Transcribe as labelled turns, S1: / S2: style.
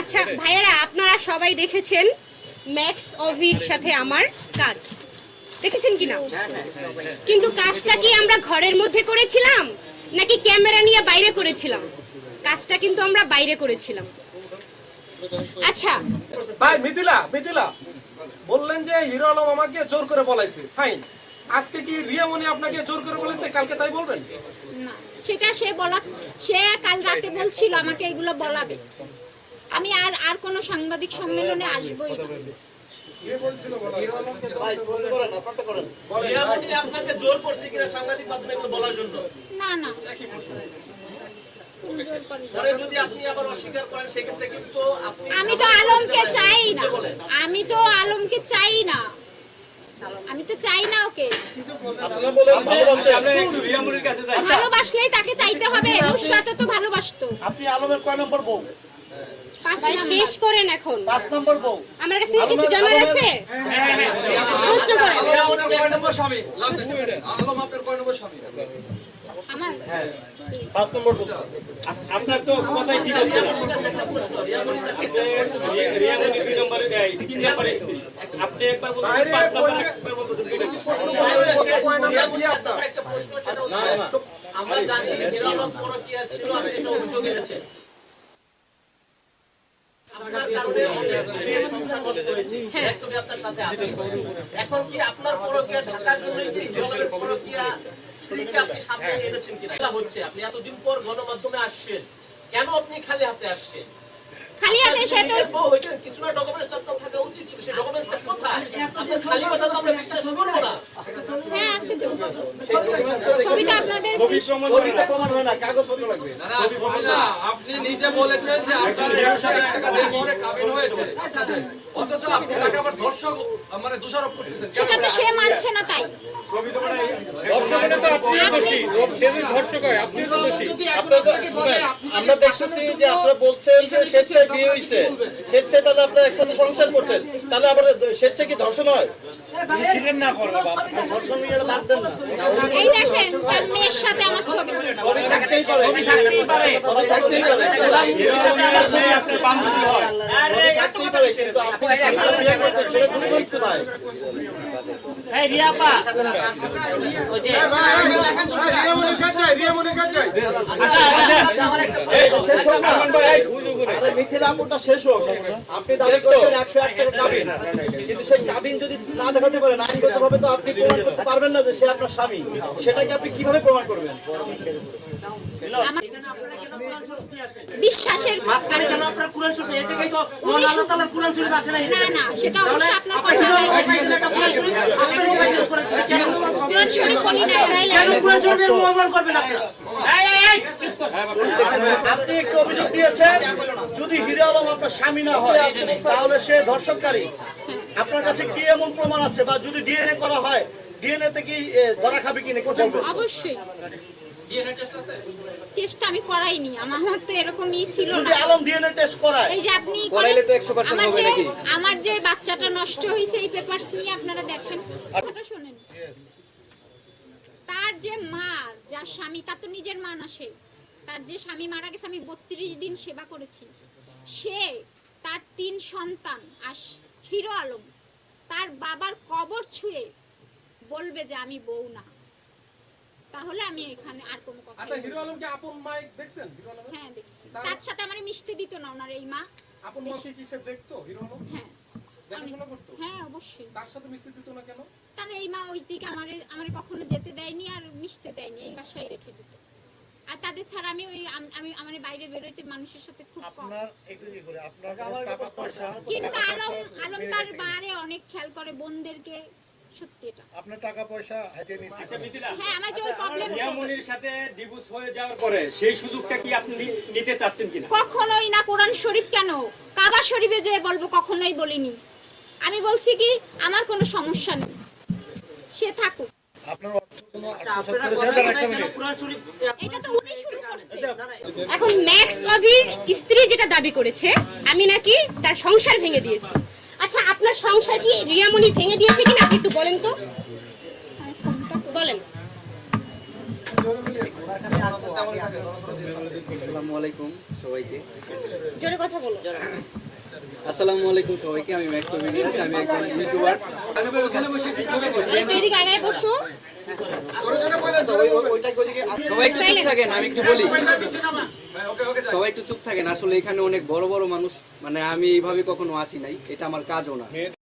S1: আচ্ছা ভাইয়েরা আপনারা সবাই দেখেছেন ম্যাক্স অভির সাথে আমার কাজ। দেখেছেন কিনা? কিন্তু কাজটা কি আমরা ঘরের মধ্যে করেছিলাম নাকি ক্যামেরা নিয়ে বাইরে করেছিলাম? কাজটা কিন্তু আমরা বাইরে করেছিলাম। আচ্ছা।
S2: ভাই মিথিলা মিথিলা বললেন যে হিরো আলম আমাকে জোর করে বলাইছে। ফাইন আজকে কি রিয়ামণি আপনাকে জোর করে বলেছে? কালকে তাই বলবেন?
S3: না সেটা সে বলা সে কাল রাতে বলছিল আমাকে এগুলো বলাবে। আমি আর আর কোনো সাংবাদিক সম্মেলনে আসবোই না।
S4: রিয়ামণি আপনাকে জোর করছে কিনা সাংবাদিক মাধ্যমে এগুলো বলার জন্য
S3: না না।
S4: পরে যদি আপনি আবার অস্বীকার করেন সেক্ষেত্রে কিন্তু আপনি
S3: আমি তো আলমকে চাই না। আমি তো আলমকে চাই না। আমি তো চাই না ওকে। ভালোবাসলেই তাকে চাইতে হবে তো ভালোবাসতো।
S5: আপনি আলমের কয় নম্বর বউ।
S1: শেষ করেন এখন।
S5: পাঁচ নম্বর বউ।
S1: আমার কাছে কিছু জানার আছে? প্রশ্ন করেন।
S4: কয় নম্বর স্বামী। আলম আপনার কয় নম্বর স্বামী।
S3: আমার?
S5: পাঁচ নম্বর বউ।
S6: আপনার তো কথাই ঠিক হচ্ছে না রিয়ামনি দুই নম্বরে দেয় তিন নম্বরে স্ত্রী আপনি একবার বলছেন পাঁচ নম্বর একবার বলছেন দুই নম্বর।
S4: আমার জানি আলম পরকীয়া ছিল আমি সেটা অভিযোগ এনেছে আপনার কারণে অনেক মেয়ের সংসার নষ্ট হয়েছে বাস্তবে আপনার সাথে আছে এখন কি আপনার পরকীয়া ঢাকার জন্য কি হিরো আলমের আপনি সাথে এনেছেন কিনা হচ্ছে আপনি এতদিন পর গণমাধ্যমে আসছেন কেন আপনি খালি হাতে আসছেন
S3: খালি হাতে সে তো
S4: বউ কিছু না documents আপনার থাকা উচিত ছিল, সেই documents কোথায়? খালি কথা তো আমরা বিশ্বাস করব না।
S3: হ্যাঁ আছে তো ছবিটা আপনাদের
S5: প্রমাণ হয় না কাগজপত্র লাগবে।
S2: আপনি নিজে বলেছেন যে আপনার এর টাকা দিয়ে পরে কাবিন হয়েছে অথচ আপনি তাকে আবার ধর্ষক মানে দোষারোপ করতেছেন
S3: সেটা তো সে মানছে না তাই।
S5: আমরা দেখতেছি যে আপনারা বলছেন যে স্বেচ্ছায় বিয়ে হয়েছে। স্বেচ্ছায় তাহলে আপনারা একসাথে সংসার করছেন। তাহলে আবার স্বেচ্ছায় কি ধর্ষণ হয়? না করব ধর্ষণ নিয়ে বাদ দেন না
S3: এই দেখেন মেয়ের সাথে আমার ছবি
S5: ছবি শেষ হোক আপনি দাবি করছেন একশো এক টাকা কাবিন কিন্তু সেই কাবিন যদি না দেখাতে পারেন আইনগত ভাবে তো আপনি প্রমাণ করতে পারবেন না যে সে আপনার স্বামী। সেটাকে আপনি কীভাবে প্রমাণ করবেন?
S3: বিশ্বাসের
S4: মাঝখানে কেন আপনার কোরআন শরীফ এই জায়গায় তো মহান আল্লাহ তাআলার কোরআন শরীফ আসে নাই
S3: না না সেটা অবশ্যই আপনার কথা।
S4: পাইছেন একটা কোরআন শরীফ কেন
S3: কোরআন শরীফ।
S4: কেন কোরআন শরীফের অপমান করবেন আপনারা
S5: আপনি একটু অভিযোগ দিয়েছেন যদি হিরো আলম আপনার স্বামী না হয় তাহলে সে ধর্ষককারী আপনার কাছে কি এমন প্রমাণ আছে? বা যদি ডিএনএ করা হয় ডিএনএ তে কি ধরা খাবে কিনা বলবেন।
S3: অবশ্যই। টেস্ট আমি করাইনি আমার তো এরকমই ছিল
S5: যদি আলম ডিএনএ টেস্ট করায়।
S3: এই যে আপনি আমার যে আমার যে বাচ্চাটা নষ্ট হয়েছে এই পেপারস নিয়ে আপনারা দেখেন। কথাটা শোনেন। তার যে মা যার স্বামী তার তো নিজের মা না সে। তার যে স্বামী মারা গেছে আমি বত্রিশ দিন সেবা করেছি। সে তার তিন সন্তান আস হিরো আলম তার বাবার কবর ছুঁয়ে বলবে যে আমি বউ না। তাহলে আমি এখানে আর কোনো কথা
S2: আচ্ছা হিরো আলমকে আপন মাইক দেখছেন? হিরো আলম
S3: হ্যাঁ দেখছি। তার সাথে আমার মিশতে দিত না ওনার এই মা।
S2: আপন মাকে কি সে দেখতো হিরো আলম?
S3: হ্যাঁ।
S2: দেখাশোনা করতো?
S3: হ্যাঁ অবশ্যই।
S2: তার সাথে মিশতে দিত না কেন?
S3: তার এই মা ওই দিকে আমার আমার কখনো যেতে দেয়নি আর মিশতে দেয়নি এই বাসায় রেখে দিত। আর তাদের ছাড়া আমি ওই আমি আমার বাইরে বেরোইতে মানুষের সাথে খুব কম।
S5: আপনার একটু কি করে আপনার টাকা পয়সা
S3: কিন্তু আলম আলম তার বারে অনেক খেয়াল করে বোনদেরকে সত্যি এটা।
S5: আপনার টাকা পয়সা হাতে
S6: আচ্ছা মিথিলা।
S3: হ্যাঁ আমার যে ওই প্রবলেম
S6: রিয়ামনির সাথে ডিভোর্স হয়ে যাওয়ার পরে সেই সুযোগটা কি আপনি নিতে চাচ্ছেন কিনা?
S3: কখনোই না কোরআন শরীফ কেন? কাবা শরীফে যে বলব কখনোই বলিনি। আমি বলছি কি আমার কোনো সমস্যা নেই। সে থাকুক। করছে।
S1: এখন ম্যাক্স অভির স্ত্রী যেটা দাবি করেছে আমি নাকি তার সংসার ভেঙে দিয়েছি। আচ্ছা আপনার সংসার কি রিয়ামণি ভেঙে দিয়েছে কিনা আপনি একটু বলেন তো। বলেন।
S7: আসসালামু আলাইকুম সবাইকে।
S1: জোরে কথা বলো।
S7: আসসালামু আলাইকুম সবাইকে আমি ম্যাক্স আমি একজন ইউটিউবার।
S2: ওখানে বসে একটু বলি
S1: একটু এদিকে আগায় বসো।
S7: সবাই একটু চুপ থাকেন আমি একটু বলি। সবাই একটু চুপ থাকেন আসলে এখানে অনেক বড় বড় মানুষ মানে আমি এইভাবে কখনো আসি নাই এটা আমার কাজও না।